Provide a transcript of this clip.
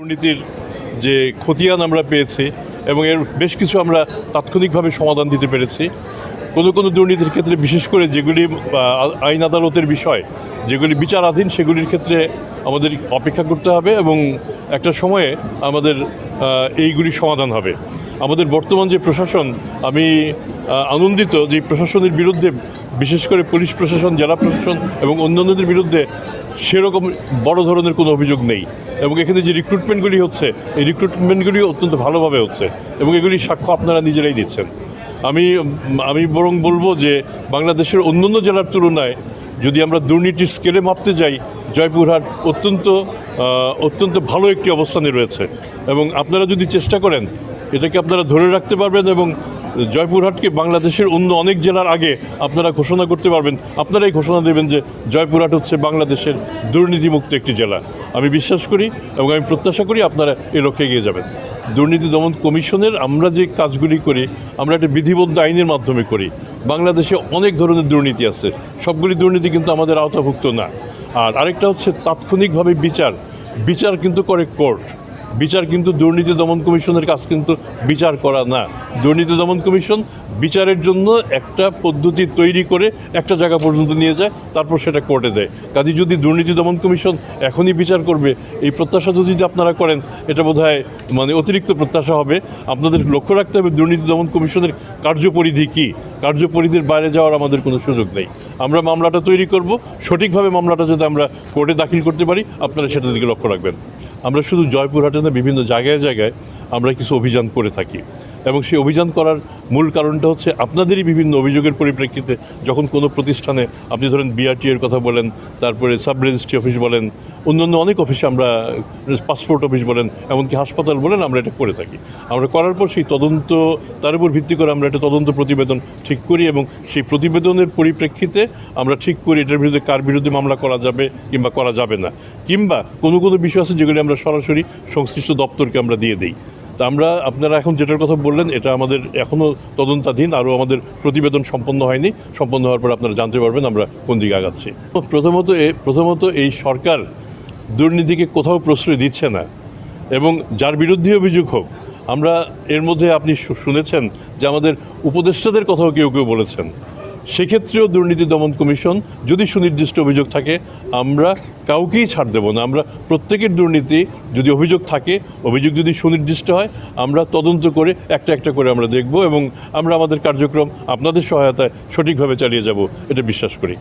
দুর্নীতির যে খতিয়ান আমরা পেয়েছি এবং এর বেশ কিছু আমরা তাৎক্ষণিকভাবে সমাধান দিতে পেরেছি। কোনো কোনো দুর্নীতির ক্ষেত্রে, বিশেষ করে যেগুলি আইন আদালতের বিষয়, যেগুলি বিচারাধীন, সেগুলির ক্ষেত্রে আমাদের অপেক্ষা করতে হবে এবং একটা সময়ে আমাদের এইগুলি সমাধান হবে। আমাদের বর্তমান যে প্রশাসন, আমি আনন্দিত যে প্রশাসনের বিরুদ্ধে, বিশেষ করে পুলিশ প্রশাসন, জেলা প্রশাসন এবং অন্যান্যদের বিরুদ্ধে সেরকম বড় ধরনের কোনো অভিযোগ নেই। এবং এখানে যে রিক্রুটমেন্টগুলি হচ্ছে, এই রিক্রুটমেন্টগুলি অত্যন্ত ভালোভাবে হচ্ছে এবং এগুলি সাক্ষ্য আপনারা নিজেরাই দিচ্ছেন। আমি আমি বরং বলব যে বাংলাদেশের অন্যান্য জেলার তুলনায় যদি আমরা দুর্নীতির স্কেলে মাপতে যাই, জয়পুরহাট অত্যন্ত অত্যন্ত ভালো একটি অবস্থানে রয়েছে। এবং আপনারা যদি চেষ্টা করেন, এটাকে আপনারা ধরে রাখতে পারবেন এবং জয়পুরহাটকে বাংলাদেশের অন্য অনেক জেলার আগে আপনারা ঘোষণা করতে পারবেন। আপনারাই ঘোষণা দেবেন যে জয়পুরহাট হচ্ছে বাংলাদেশের দুর্নীতিমুক্ত একটি জেলা। আমি বিশ্বাস করি এবং আমি প্রত্যাশা করি আপনারা এ লক্ষ্যে এগিয়ে যাবেন। দুর্নীতি দমন কমিশনের আমরা যে কাজগুলি করি, আমরা একটা বিধিবদ্ধ আইনের মাধ্যমে করি। বাংলাদেশে অনেক ধরনের দুর্নীতি আছে। সবগুলি দুর্নীতি কিন্তু আমাদের আওতাভুক্ত না। আর আরেকটা হচ্ছে তাৎক্ষণিকভাবে বিচার। বিচার কিন্তু করে কোর্ট। বিচার কিন্তু দুর্নীতি দমন কমিশনের কাজ কিন্তু বিচার করা না। দুর্নীতি দমন কমিশন বিচারের জন্য একটা পদ্ধতি তৈরি করে একটা জায়গা পর্যন্ত নিয়ে যায়, তারপর সেটা কোর্টে দেয়। কাজে যদি দুর্নীতি দমন কমিশন এখনই বিচার করবে, এই প্রত্যাশা যদি আপনারা করেন, এটা বোধহয় মানে অতিরিক্ত প্রত্যাশা হবে। আপনাদের লক্ষ্য রাখতে হবে দুর্নীতি দমন কমিশনের কার্যপরিধি কী? কার্যপরিধির বাইরে যাওয়ার আমাদের কোনো সুযোগ নেই। আমরা মামলাটা তৈরি করব, সঠিকভাবে মামলাটা যদি আমরা কোর্টে দাখিল করতে পারি, আপনারা সেটার দিকে লক্ষ্য রাখবেন। আমরা শুধু জয়পুরহাটে না, বিভিন্ন জায়গায় জায়গায় আমরা কিছু অভিযান করে থাকি। এবং সেই অভিযান করার মূল কারণটা হচ্ছে আপনাদেরই বিভিন্ন অভিযোগের পরিপ্রেক্ষিতে যখন কোনো প্রতিষ্ঠানে আপনি ধরেন বিআরটি এর কথা বলেন, তারপরে সাব রেজিস্ট্রি অফিস বলেন, অন্যান্য অনেক অফিসে আমরা পাসপোর্ট অফিস বলেন, এমনকি হাসপাতাল বলেন আমরা এটা করে থাকি। আমরা করার পর সেই তদন্ত, তার উপর ভিত্তি করে আমরা একটা তদন্ত প্রতিবেদন ঠিক করি এবং সেই প্রতিবেদনের পরিপ্রেক্ষিতে আমরা ঠিক করি এটার বিরুদ্ধে কার বিরুদ্ধে মামলা করা যাবে কিংবা করা যাবে না। কিংবা কোনো কোনো বিষয় আছে যেগুলি আমরা সরাসরি সংশ্লিষ্ট দপ্তরকে আমরা দিয়ে দিই। তা আমরা আপনারা এখন যেটার কথা বললেন, এটা আমাদের এখনও তদন্তাধীন, আরও আমাদের প্রতিবেদন সম্পন্ন হয়নি। সম্পন্ন হওয়ার পর আপনারা জানতে পারবেন আমরা কোন দিকে আগাচ্ছি। প্রথমত এ, প্রথমত এই সরকার দুর্নীতিকে কোথাও প্রশ্রয় দিচ্ছে না এবং যার বিরুদ্ধে অভিযোগ হোক, আমরা এর মধ্যে আপনি শুনেছেন যে আমাদের উপদেষ্টাদের কথাও কেউ কেউ বলেছেন। সেক্ষেত্রেও দুর্নীতি দমন কমিশন যদি সুনির্দিষ্ট অভিযোগ থাকে, আমরা কাউকেই ছাড় দেব না। আমরা প্রত্যেকের দুর্নীতি যদি অভিযোগ থাকে, অভিযোগ যদি সুনির্দিষ্ট হয়, আমরা তদন্ত করে একটা একটা করে আমরা দেখব এবং আমরা আমাদের কার্যক্রম আপনাদের সহায়তায় সঠিকভাবে চালিয়ে যাব, এটা বিশ্বাস করি।